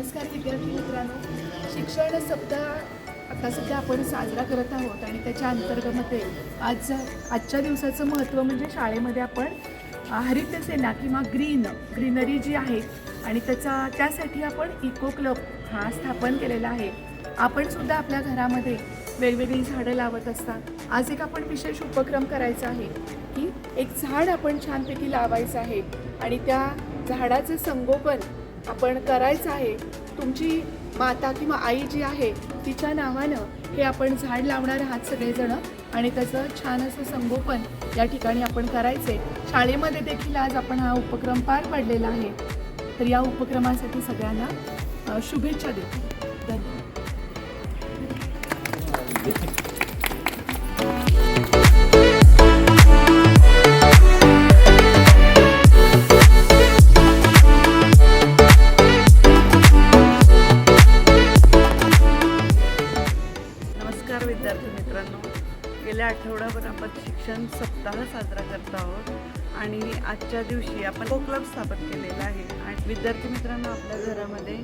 नमस्कार विरग मित्रांनो. शिक्षण सप्ताह आता सध्या आपण साजरा करत आहोत आणि त्याच्या अंतर्गतमध्ये आज आजच्या दिवसाचं महत्त्व म्हणजे शाळेमध्ये आपण अ, हरित सेना किंवा ग्रीन ग्रीनरी जी आहे आणि त्याचा त्यासाठी आपण इको क्लब हा स्थापन केलेला आहे. आपण सुद्धा आपल्या घरामध्ये वेगवेगळी झाडं लावत असतात. आज एक आपण विशेष उपक्रम करायचा आहे की एक झाड आपण छानपैकी लावायचं आहे आणि त्या झाडाचं संगोपन आपण करायचं आहे तुमची माता किंवा आई जी आहे तिच्या नावानं हे आपण झाड लावणार आहात सगळेजण. आणि त्याचं छान असं संगोपन या ठिकाणी आपण करायचे शाळेमध्ये देखील आज आपण हा उपक्रम पार पाडलेला आहे. तर या उपक्रमासाठी सगळ्यांना शुभेच्छा देतो. धन्यवाद. नमस्कार विद्यार्थी मित्रांनो. गेल्या आठवड्याभर आपण शिक्षण सप्ताह साजरा करत आहोत आणि आजच्या दिवशी आपण को क्लब स्थापन केलेला आहे. आणि विद्यार्थी मित्रांनो आपल्या घरामध्ये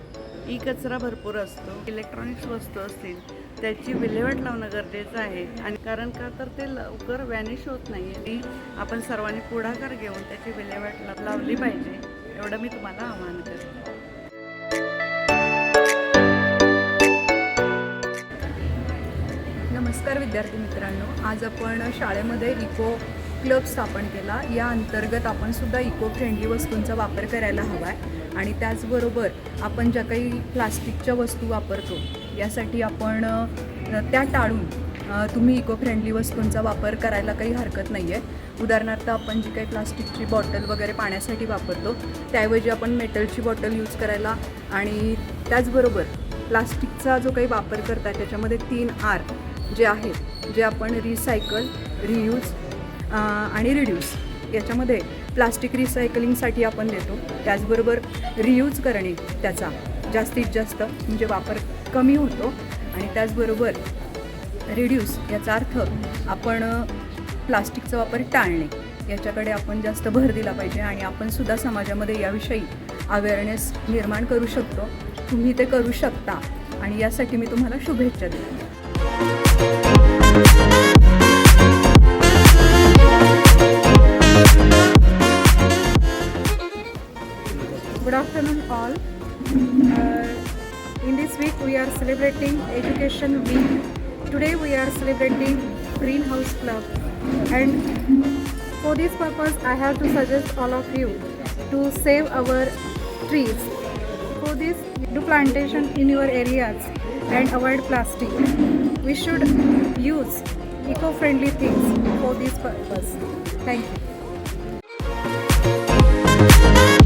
ई कचरा भरपूर असतो इलेक्ट्रॉनिक्स वस्तू असतील त्याची विल्हेवाट लावणं गरजेचं आहे. आणि कारण का तर ते लवकर वॅनिश होत नाही आणि आपण सर्वांनी पुढाकार घेऊन त्याची विल्हेवाट ला- लावली पाहिजे एवढं मी तुम्हाला आवाहन करते. नमस्कार विद्यार्थी मित्रांनो. आज आपण शाळेमध्ये इको क्लब स्थापन केला. या अंतर्गत आपण सुद्धा इको फ्रेंडली वस्तूंचा वापर करायला हवा आहे आणि त्याचबरोबर आपण ज्या काही प्लास्टिकच्या वस्तू वापरतो यासाठी आपण त्या टाळून तुम्ही इको फ्रेंडली वस्तूंचा वापर करायला काही हरकत नाही आहे उदाहरणार्थ आपण जी काही प्लास्टिकची बॉटल वगैरे पाण्यासाठी वापरतो त्याऐवजी आपण मेटलची बॉटल यूज करायला आणि त्याचबरोबर प्लास्टिकचा जो काही वापर करतात त्याच्यामध्ये तीन आर जे आहेत जे आपण रिसायकल रियूज आणि रिड्यूस याच्यामध्ये प्लास्टिक रिसायकलिंगसाठी आपण देतो. त्याचबरोबर रियूज करणे त्याचा जास्तीत जास्त म्हणजे वापर कमी होतो. आणि त्याचबरोबर रिड्यूस याचा अर्थ आपण प्लास्टिकचा वापर टाळणे. याच्याकडे आपण जास्त भर दिला पाहिजे आणि आपण सुद्धा समाजामध्ये याविषयी अवेअरनेस निर्माण करू शकतो. तुम्ही ते करू शकता. आणि यासाठी मी तुम्हाला शुभेच्छा देते. Good afternoon, all. Uh, in this week, we are celebrating Education Week. Today, we are celebrating Greenhouse Club, and for this purpose, I have to suggest all of you to save our trees. For this, do plantation in your areas and avoid plastic. We should use eco-friendly things for this purpose. Thank you.